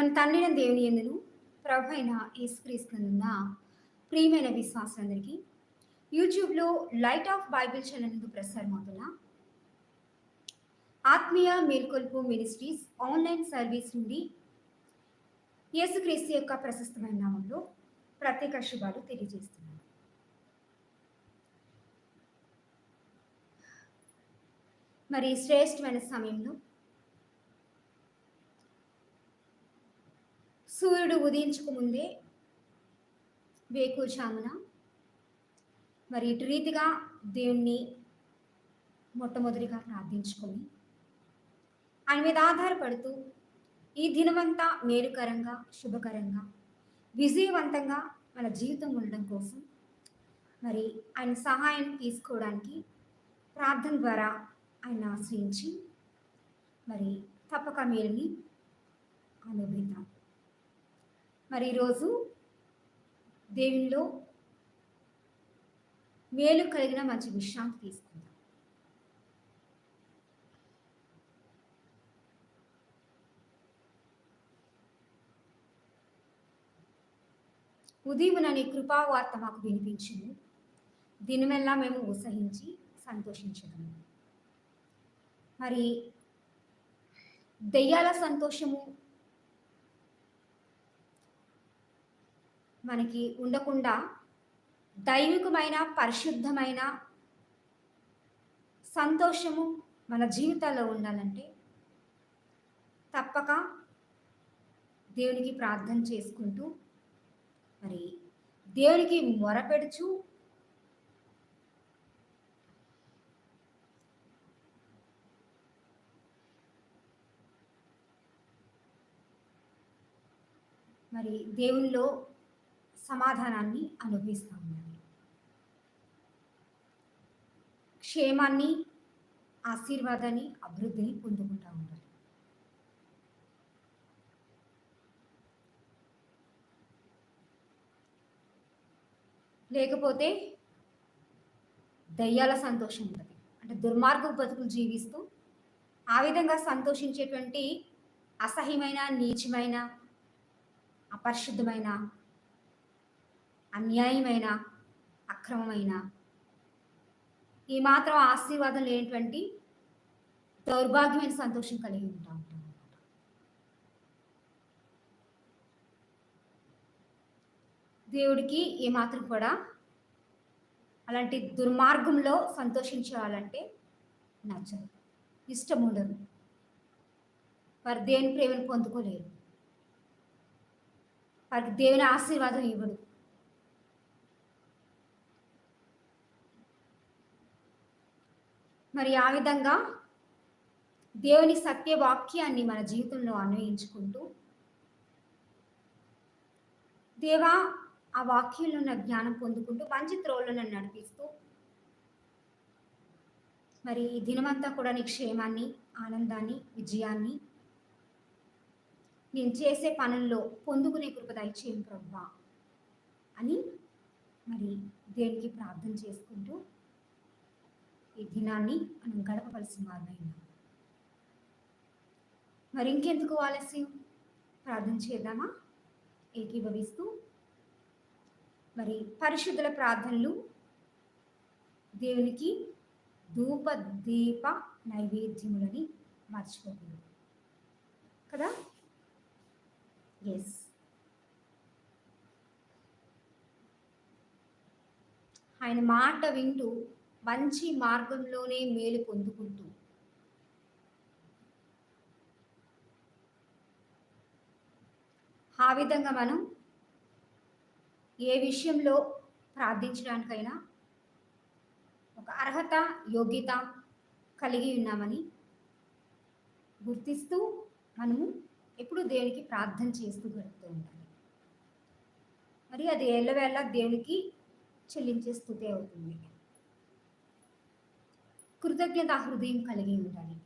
మన తండ్రిన దేవుని ఎందును? ప్రభు అయిన యేసుక్రీస్తునున్న ప్రియమైన విశ్వాసులందరికీ యూట్యూబ్లో లైట్ ఆఫ్ బైబిల్ ఛానల్ నందు ప్రసారమవుతున్న ఆత్మీయ మేల్కొల్పు మినిస్ట్రీస్ ఆన్లైన్ సర్వీస్ నుండి యేసుక్రీస్తు యొక్క ప్రశస్తమైన నామంలో ప్రత్యేక శుభాలు తెలియజేస్తున్నాను. మరి శ్రేష్టమైన సమయంలో సూర్యుడు ఉదయించకముందే ముందే మరి ఇటు రీతిగా దేవుణ్ణి మొట్టమొదటిగా ప్రార్థించుకొని ఆయన మీద ఆధారపడుతూ ఈ దినమంతా మేలుకరంగా శుభకరంగా విజయవంతంగా మన జీవితం ఉండడం కోసం మరి ఆయన సహాయం తీసుకోవడానికి ప్రార్థన ద్వారా ఆయన ఆశ్రయించి మరి తప్పక మేలుని అనుభవిద్దాం. మరి ఈరోజు దేవునిలో మేలు కలిగిన మంచి విశ్రాంతి తీసుకుందాం. ఉదయమున నీ కృపావార్త మాకు వినిపించింది దీనిమెల్లా మేము ఉత్సహించి సంతోషించగలము మరి దెయ్యాల సంతోషము మనకి ఉండకుండా దైవికమైన పరిశుద్ధమైన సంతోషము మన జీవితాల్లో ఉండాలంటే తప్పక దేవునికి ప్రార్థన చేసుకుంటూ మరి దేవునికి మొరపెడుచు మరి దేవుల్లో సమాధానాన్ని అనుభవిస్తూ ఉండాలి క్షేమాన్ని ఆశీర్వాదాన్ని అభివృద్ధిని పొందుకుంటూ ఉండాలి. లేకపోతే దయ్యాల సంతోషం ఉంటుంది అంటే దుర్మార్గ బతుకులు జీవిస్తూ ఆ విధంగా సంతోషించేటువంటి అసహ్యమైన నీచమైన అపరిశుద్ధమైన అన్యాయమైన అక్రమమైన. ఈ మాత్రం ఆశీర్వాదం లేనటువంటి దౌర్భాగ్యమైన సంతోషం కలిగి ఉంటాం దేవుడికి ఏమాత్రం కూడా అలాంటి దుర్మార్గంలో సంతోషించాలంటే నచ్చదు. ఇష్టం ఉండదు. వారు దేవుని ప్రేమను పొందుకోలేరు. వారికి దేవుని ఆశీర్వాదం ఇవ్వడు. మరి ఆ విధంగా దేవుని సత్యవాక్యాన్ని మన జీవితంలో అన్వయించుకుంటూ దేవా ఆ వాక్యంలో ఉన్న జ్ఞానం పొందుకుంటూ మంచి త్రోళ్ళను నన్ను నడిపిస్తూ మరి ఈ దినమంతా కూడా నీ క్షేమాన్ని ఆనందాన్ని విజయాన్ని నేను చేసే పనుల్లో పొందుకునే కృప దయచేయం ప్రభా అని మరి దేనికి ప్రార్థన చేసుకుంటూ ఈ దినాన్ని మనం గడపవలసిన వారమైనా. మరి ఇంకెందుకు ఆలస్యం? ప్రార్థన చేద్దామా? ఏకీభవిస్తూ మరి పరిశుద్ధుల ప్రార్థనలు దేవునికి ధూప దీప నైవేద్యములని మర్చిపోకూడదు కదా? ఎస్ ఆయన మాట వింటూ మంచి మార్గంలోనే మేలు పొందుకుంటూ ఆ విధంగా మనం ఏ విషయంలో ప్రార్థించడానికైనా ఒక అర్హత యోగ్యత కలిగి ఉన్నామని గుర్తిస్తూ మనము ఎప్పుడు దేవునికి ప్రార్థన చేస్తూ గడుపుతూ ఉండాలి. మరి అది ఎల్లవేళ దేవునికి చెల్లించే స్థుతి అవుతుంది. కృతజ్ఞత హృదయం కలిగి ఉండాలి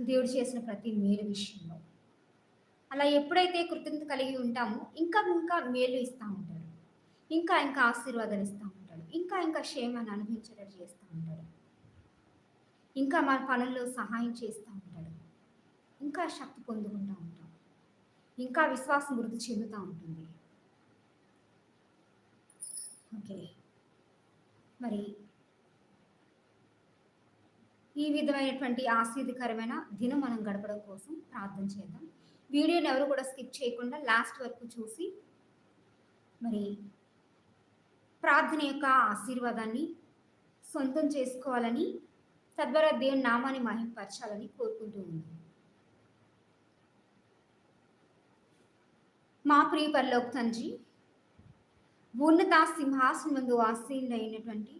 దేవుడు చేసిన ప్రతి మేలు విషయంలో. అలా ఎప్పుడైతే కృతజ్ఞత కలిగి ఉంటామో ఇంకా ఇంకా మేలు ఇస్తూ ఉంటాడు. ఇంకా ఇంకా ఆశీర్వాదాలు ఇస్తూ ఉంటాడు. ఇంకా ఇంకా క్షేమాన్ని అనుభవించేటట్టు చేస్తూ ఉంటాడు. ఇంకా మన పనుల్లో సహాయం చేస్తూ ఉంటాడు. ఇంకా శక్తి పొందుకుంటూ ఉంటాం. ఇంకా విశ్వాసం వృద్ధి చెందుతూ ఉంటుంది. ఓకే. మరి ఈ విధమైనటువంటి ఆశీర్వదకరమైన దినం మనం గడపడం కోసం ప్రార్థన చేద్దాం. వీడియోని ఎవరు కూడా స్కిప్ చేయకుండా లాస్ట్ వరకు చూసి మరి ప్రార్థన యొక్క ఆశీర్వాదాన్ని సొంతం చేసుకోవాలని తద్వారా దేవుని నామాన్ని మహింపరచాలని కోరుకుంటూ ఉంది మా ప్రియ పరలోక తండ్రి ఉన్నత సింహాసనం ముందు ఆసీనులైనటువంటి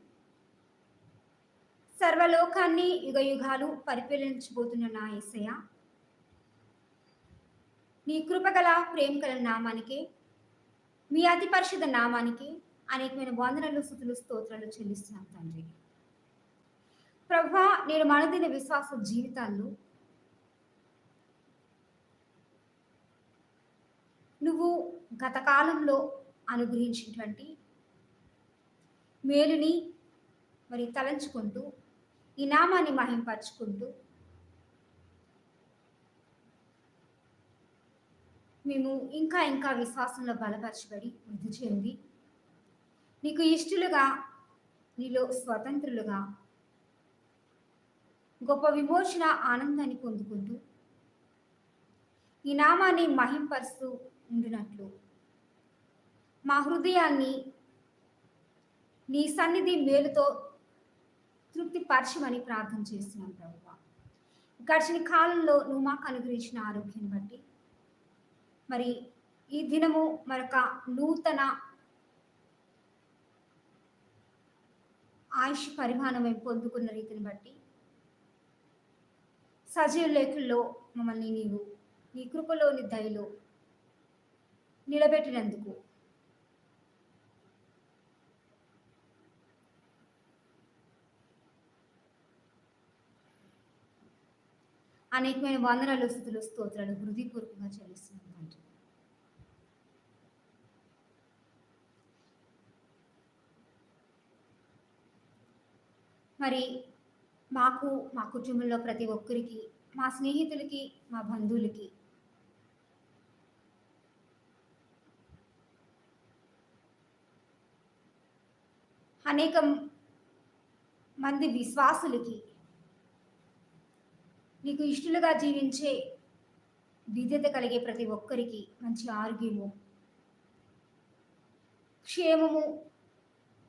సర్వలోకాన్ని యుగ యుగాలు పరిపాలించబోతున్న నా ఏసయ్య. నీ కృపగల ప్రేమ గల నామానికి మీ అతి పరిశుద్ధ నామానికి అనేకమైన వందనలు స్థుతులు స్తోత్రాలు చెల్లిస్తున్నాను తండ్రి. ప్రభా నేను మనదిన విశ్వాస జీవితాల్లో నువ్వు గతకాలంలో అనుగ్రహించినటువంటి మేలుని మరి తలంచుకుంటూ ఈ నామాన్ని మహింపరచుకుంటూ మేము ఇంకా ఇంకా విశ్వాసంలో బలపరచబడి వృద్ధి చెంది నీకు ఇష్టలుగా నీలో స్వతంత్రులుగా గొప్ప విమోచన ఆనందాన్ని పొందుకుంటూ ఈ నామాన్ని మహింపరుస్తూ ఉండినట్లు. మా హృదయాన్ని నీ సన్నిధి మేలుతో తృప్తిపరచమని ప్రార్థన చేస్తున్నాం ప్రభు గడిచిన కాలంలో నువ్వు మాకు అనుగ్రహించిన ఆరోగ్యాన్ని బట్టి మరి ఈ దినము మరొక నూతన ఆయుష్ పరిమాణం పొందుకున్న రీతిని బట్టి సజీవ లేఖల్లో మమ్మల్ని నీవు నీ కృపలోని దయలో నిలబెట్టినందుకు అనేకమైన వందనాలు స్థుతులు స్తోత్రాలు హృదయపూర్వకంగా చెల్లిస్తున్నాను తండ్రి. మరి మాకు మా కుటుంబంలో ప్రతి ఒక్కరికి మా స్నేహితులకి మా బంధువులకి అనేక మంది విశ్వాసులకి నీకు ఇష్టలుగా జీవించే విద్యత కలిగే ప్రతి ఒక్కరికి మంచి ఆరోగ్యము క్షేమము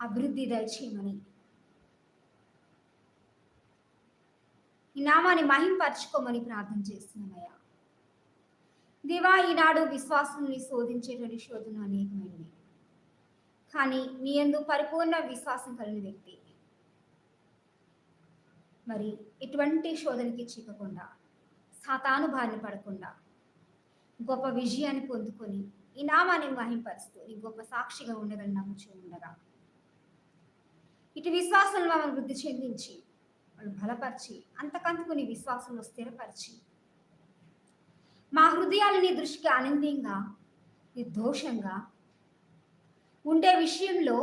అభివృద్ధి దయచేయమని. ఈ నామాన్ని మహింపరచుకోమని ప్రార్థన చేస్తున్నామయ్యా దేవా ఈనాడు విశ్వాసాన్ని శోధించేటువంటి శోధన అనేకమైనవి. కానీ నీ ఎందు పరిపూర్ణ విశ్వాసం కలిగిన వ్యక్తి మరి ఎటువంటి శోధనకి చిక్కకుండా సాతాను బారిన పడకుండా గొప్ప విజయాన్ని పొందుకొని ఈ నామాన్ని మహింపరుస్తూ నీ గొప్ప సాక్షిగా ఉండగలని నమ్ముచూ ఉండగా. ఇటు విశ్వాసం మమ్మల్ని వృద్ధి చెందించి వాళ్ళు బలపరిచి అంతకంతకు నీ విశ్వాసంలో స్థిరపరిచి మా హృదయాలు నీ దృష్టికి ఆనందంగా నిర్దోషంగా ఉండే విషయంలో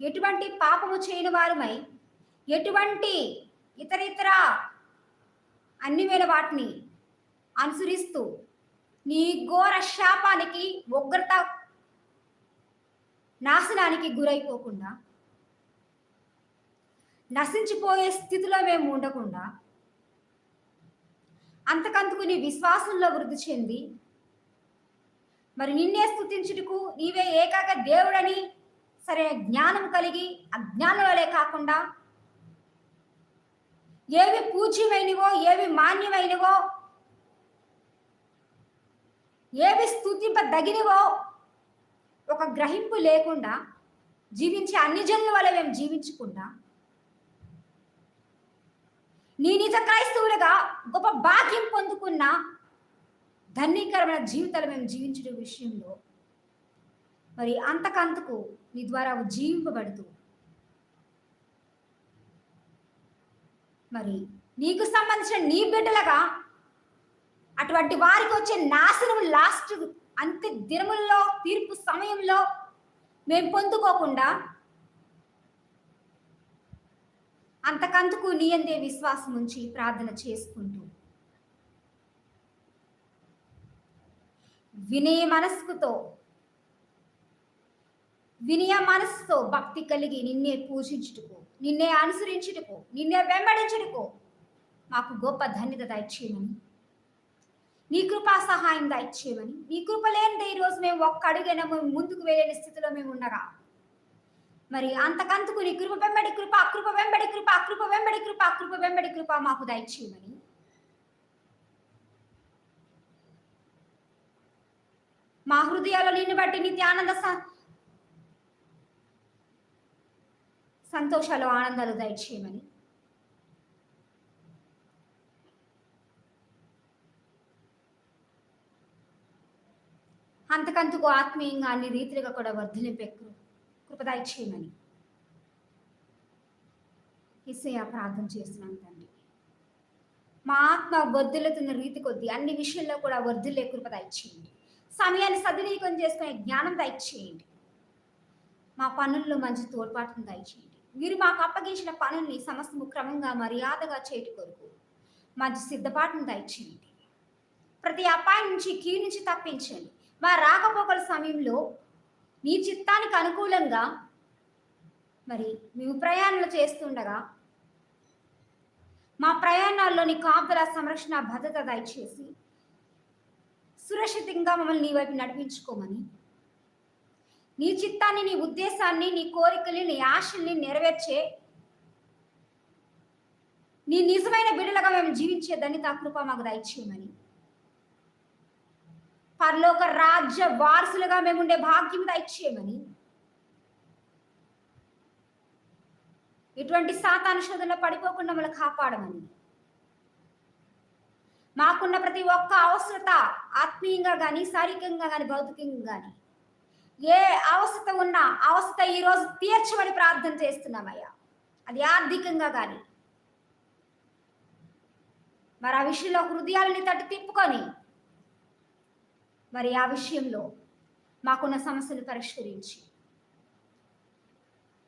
ఎటువంటి పాపము చేయని వారమై ఎటువంటి ఇతర ఇతర అన్నివేల వాటిని అనుసరిస్తూ నీ ఘోర శాపానికి ఉగ్రత నాశనానికి గురైపోకుండా నశించిపోయే స్థితిలో మేము ఉండకుండా అంతకంతకు నీ విశ్వాసంలో వృద్ధి చెంది మరి నిన్నే స్థుతించుటకు నీవే ఏకాక దేవుడని సరే జ్ఞానం కలిగి అజ్ఞానం వలె కాకుండా ఏవి పూజ్యమైనవో ఏవి మాన్యమైనవో ఏవి స్థుతింపదగినవో ఒక గ్రహింపు లేకుండా జీవించే అన్ని జన్ల వల్ల మేము జీవించకుండా నీ నిజ క్రైస్తవులుగా గొప్ప భాగ్యం పొందుకున్న ధన్యకరమైన జీవితాలు మేము జీవించడం విషయంలో మరి అంతకంతకు నీ ద్వారా జీవింపబడుతూ మరి నీకు సంబంధించిన నీ బిడ్డలుగా అటువంటి వారికి వచ్చే నాశనం లాస్ట్ అంత్య దినముల్లో తీర్పు సమయంలో మేము పొందుకోకుండా అంతకంతకు నీ అందే విశ్వాసం ఉంచి ప్రార్థన చేసుకుంటూ వినయ మనస్కుతో వినయ మనస్సుతో భక్తి కలిగి నిన్నే పూజించుటకు నిన్నే అనుసరించుటకు నిన్నే వెంబడించుటకు మాకు గొప్ప ధన్యత దయచేయమని నీ కృపా సహాయం దయచేయమని నీ కృప లేనిదే ఈరోజు మేము ఒక్క అడుగైనా మేము ముందుకు వెళ్ళని స్థితిలో మేము ఉండగా. మరి అంతకంతకు నీ కృప వెంబడి కృప అకృప వెంబడి కృప అకృప వెంబడి కృప అకృప వెంబడి కృప మాకు దయచేయమని. మా హృదయాల్లో నిన్ను బట్టి నిత్య ఆనంద స- సంతోషాలు ఆనందాలు దయచేయమని. అంతకంతకు ఆత్మీయంగా అన్ని రీతిలుగా కూడా వర్ధలింపే కృపదాయి చేయమని ఇసయ ప్రార్థన చేస్తున్నాను తండ్రి. మా ఆత్మ వర్ధిల్లుతున్న రీతి కొద్దీ అన్ని విషయాల్లో కూడా వర్ధులే కృప దయచేయండి. సమయాన్ని సద్వినియోగం చేసుకునే జ్ఞానం దయచేయండి. మా పనుల్లో మంచి తోడ్పాటును దయచేయండి. మీరు మాకు అప్పగించిన పనుల్ని సమస్తము క్రమంగా మర్యాదగా చేయటి కొరకు మంచి సిద్ధపాటును దయచేయండి. ప్రతి అపాయం నుంచి కీడు నుంచి తప్పించండి. మా రాకపోకల సమయంలో నీ చిత్తానికి అనుకూలంగా మరి మేము ప్రయాణాలు చేస్తుండగా మా ప్రయాణాల్లోని కాపుదల సంరక్షణ భద్రత దయచేసి సురక్షితంగా మమ్మల్ని నీ వైపు నడిపించుకోమని నీ చిత్తాన్ని నీ ఉద్దేశాన్ని నీ కోరికల్ని నీ ఆశల్ని నెరవేర్చే నీ నిజమైన బిడ్డలుగా మేము జీవించే తా కృప మాకు దయచేయమని. పరలోక రాజ్య వారసులుగా మేము ఉండే భాగ్యం దయచేయమని. ఇటువంటి సాతానుశోధనలో పడిపోకుండా మమ్మల్ని కాపాడమని. మాకున్న ప్రతి ఒక్క అవసరత ఆత్మీయంగా కానీ శారీరకంగా కానీ భౌతికంగా కానీ ఏ అవస్థ ఉన్నా అవస్థ ఈరోజు తీర్చమని ప్రార్థన చేస్తున్నామయ్యా. అది ఆర్థికంగా కానీ మరి ఆ విషయంలో హృదయాలని తట్టు తిప్పుకొని మరి ఆ విషయంలో మాకున్న సమస్యలు పరిష్కరించి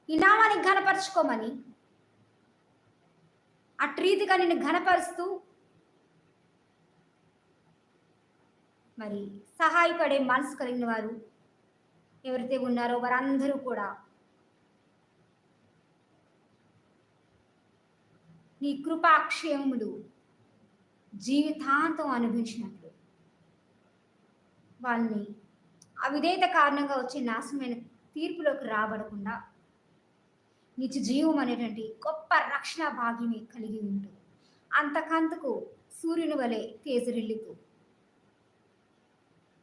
ఈ నామాన్ని ఘనపరచుకోమని అట్రీతిగా నిన్ను ఘనపరుస్తూ మరి సహాయపడే మనసు కలిగిన వారు ఎవరైతే ఉన్నారో. వారందరూ కూడా. నీ కృపాక్షయములు జీవితాంతం అనుభవించినట్లు. వాళ్ళని అవిధేయత కారణంగా వచ్చే నాశనమైన తీర్పులోకి రాబడకుండా నిత్య జీవం అనేటువంటి గొప్ప రక్షణ భాగ్యమే కలిగి ఉంటూ అంతకంతకు సూర్యుని వలె తేజరిల్లుతూ.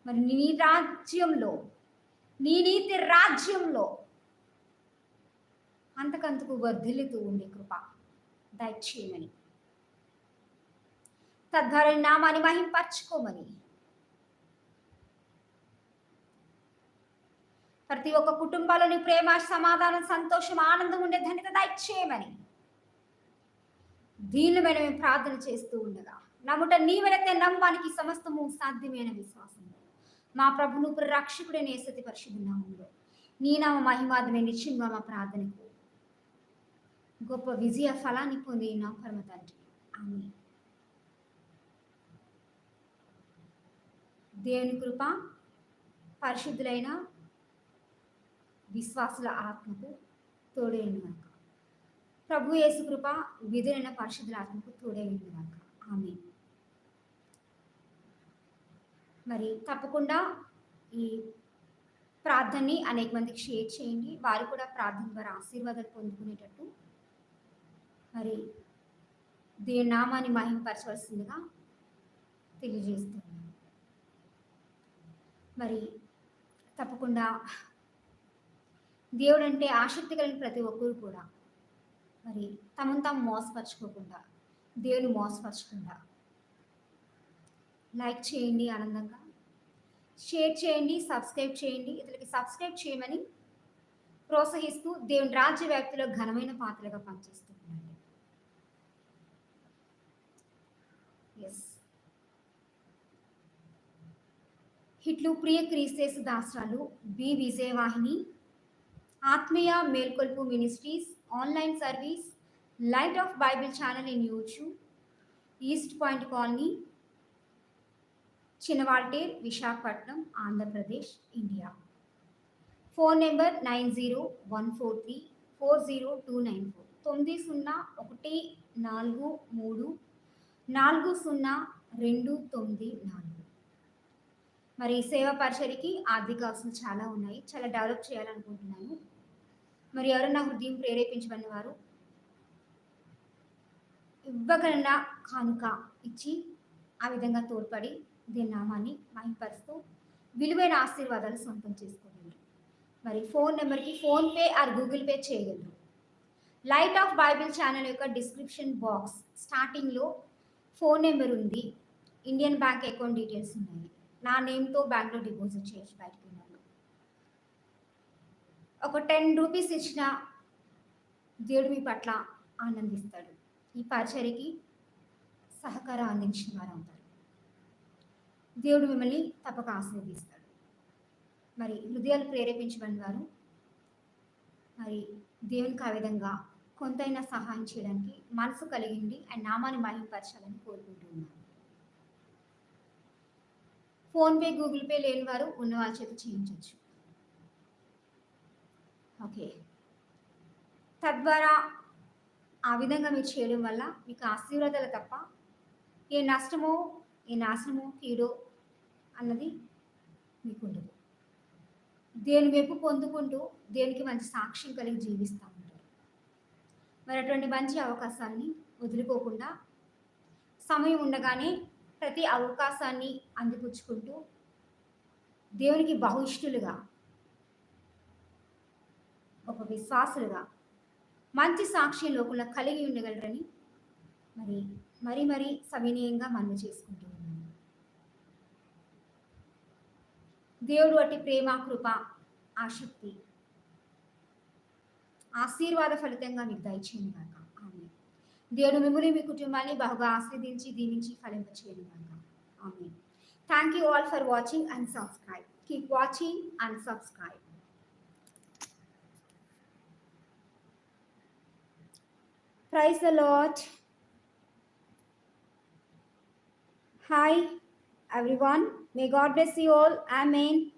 మరి నీ రాజ్యంలో నీ నీతి రాజ్యంలో అంతకంతకు వర్ధిల్లుతూ ఉండే కృప దయచేయమని. తద్వారా నామాన్ని మహింపరచుకోమని. ప్రతి ఒక్క కుటుంబాలని ప్రేమ సమాధానం సంతోషం ఆనందం ఉండే ధన్యత దయచేయమని. దీనిలో మేము ప్రార్థన చేస్తూ ఉండగా నమ్ముట నీవెళతే నమ్మానికి సమస్తము సాధ్యమైన విశ్వాసం మా ప్రభును రక్షకుడే నేసతి పరిశుద్ధ నామంలో. నీ నామ మహిమాదమే నిశ్చింగా మా ప్రార్థనకు గొప్ప విజయ ఫలాన్ని పొంది నా పరమ తండ్రి. ఆమె దేవుని కృప పరిశుద్ధులైన విశ్వాసుల ఆత్మకు తోడైంది ప్రభు యేసు కృప విధులైన పరిశుద్ధుల ఆత్మకు తోడైంది ఆమె మరి తప్పకుండా ఈ ప్రార్థనని అనేక మందికి షేర్ చేయండి. వారు కూడా ప్రార్థన ద్వారా ఆశీర్వాదాలు పొందుకునేటట్టు. మరి దేవుని నామాన్ని మహింపరచవలసిందిగా తెలియజేస్తున్నాను. మరి తప్పకుండా దేవుడు అంటే ఆసక్తి కలిగిన ప్రతి ఒక్కరు కూడా మరి తమను తాము మోసపరచుకోకుండా దేవుని మోసపరచకుండా లైక్ చేయండి ఆనందంగా. షేర్ చేయండి సబ్స్క్రైబ్ చేయండి. ఇతరులకి సబ్స్క్రైబ్ చేయమని ప్రోత్సహిస్తూ దేవుని రాజ్య వ్యాప్తిలో ఘనమైన పాత్రగా పనిచేస్తున్నాడు ఎస్ హిట్లు ప్రియ క్రీస్తేసు దాసరాలు బి. విజయవాహిని ఆత్మీయ మేల్కొల్పు ministries online service light of Bible channel in YouTube east point colony Chinawaltair Visakhapatnam Andhra Pradesh India. Phone number nine zero one four three four zero two nine four. తొమ్మిది సున్నా ఒకటి నాలుగు మూడు నాలుగు సున్నా రెండు తొమ్మిది నాలుగు. మరి సేవా పరిచయకి ఆర్థిక అవసరం చాలా ఉన్నాయి. చాలా డెవలప్ చేయాలనుకుంటున్నాను మరి ఎవరన్నా హృదయం ప్రేరేపించబడిన వారు ఇవ్వగలన కానుక ఇచ్చి ఆ విధంగా తోడ్పడి దీని నామాన్ని మహింపరుస్తూ విలువైన ఆశీర్వాదాలు సొంతం చేసుకోగలరు. మరి ఫోన్ నెంబర్కి ఫోన్పే ఆర్ గూగుల్ పే చేయగలరు. లైట్ ఆఫ్ బైబిల్ ఛానల్ యొక్క డిస్క్రిప్షన్ బాక్స్ స్టార్టింగ్లో ఫోన్ నెంబర్ ఉంది. ఇండియన్ బ్యాంక్ అకౌంట్ డీటెయిల్స్ ఉన్నాయి. నా నేమ్తో బ్యాంక్లో డిపాజిట్ చేయొచ్చు బయటకు ఉన్నాను ఒక టెన్ రూపీస్ ఇచ్చిన దేవుడు మీ పట్ల ఆనందిస్తాడు. ఈ పరిచర్యకి సహకారం అందించిన వారు అవుతారు. దేవుడు మిమ్మల్ని తప్పక ఆశీర్వదిస్తాడు. మరి హృదయాలు ప్రేరేపించబడిన వారు మరి దేవునికి ఆ విధంగా కొంతైనా సహాయం చేయడానికి మనసు కలిగింది అండ్ నామాన్ని మహింపరచాలని కోరుకుంటున్నాను ఫోన్పే గూగుల్ పే లేని వారు ఉన్న వాళ్ళ చేత చేయించవచ్చు. ఓకే. తద్వారా ఆ విధంగా మీరు చేయడం వల్ల మీకు ఆశీర్వాదాలు తప్ప ఏ నష్టమో ఈ నాశనమో కీడో అన్నది మీకు ఉండదు దేని వైపు పొందుకుంటూ దేనికి మంచి సాక్ష్యం కలిగి జీవిస్తూ ఉంటారు మరి అటువంటి మంచి అవకాశాన్ని వదులుకోకుండా సమయం ఉండగానే ప్రతి అవకాశాన్ని అందిపుచ్చుకుంటూ దేవునికి బహుష్టులుగా ఒక విశ్వాసులుగా మంచి సాక్షి లోపల కలిగి ఉండగలరని మరి మరి మరి సవినయంగా మనం చేసుకుంటాం దేవుడు అట్టి ప్రేమ కృప ఆసక్తి ఆశీర్వాద ఫలితంగా మీకు దయచేయండి కాక ఆమె దేవుడు మిమ్మల్ని మీ కుటుంబాన్ని బాగా ఆస్వాదించి దీవించి ఫలింపచేయండి కాక ఆమె thank you all for watching and subscribe keep watching and subscribe praise a lot hi Everyone. May God bless you all. Amen.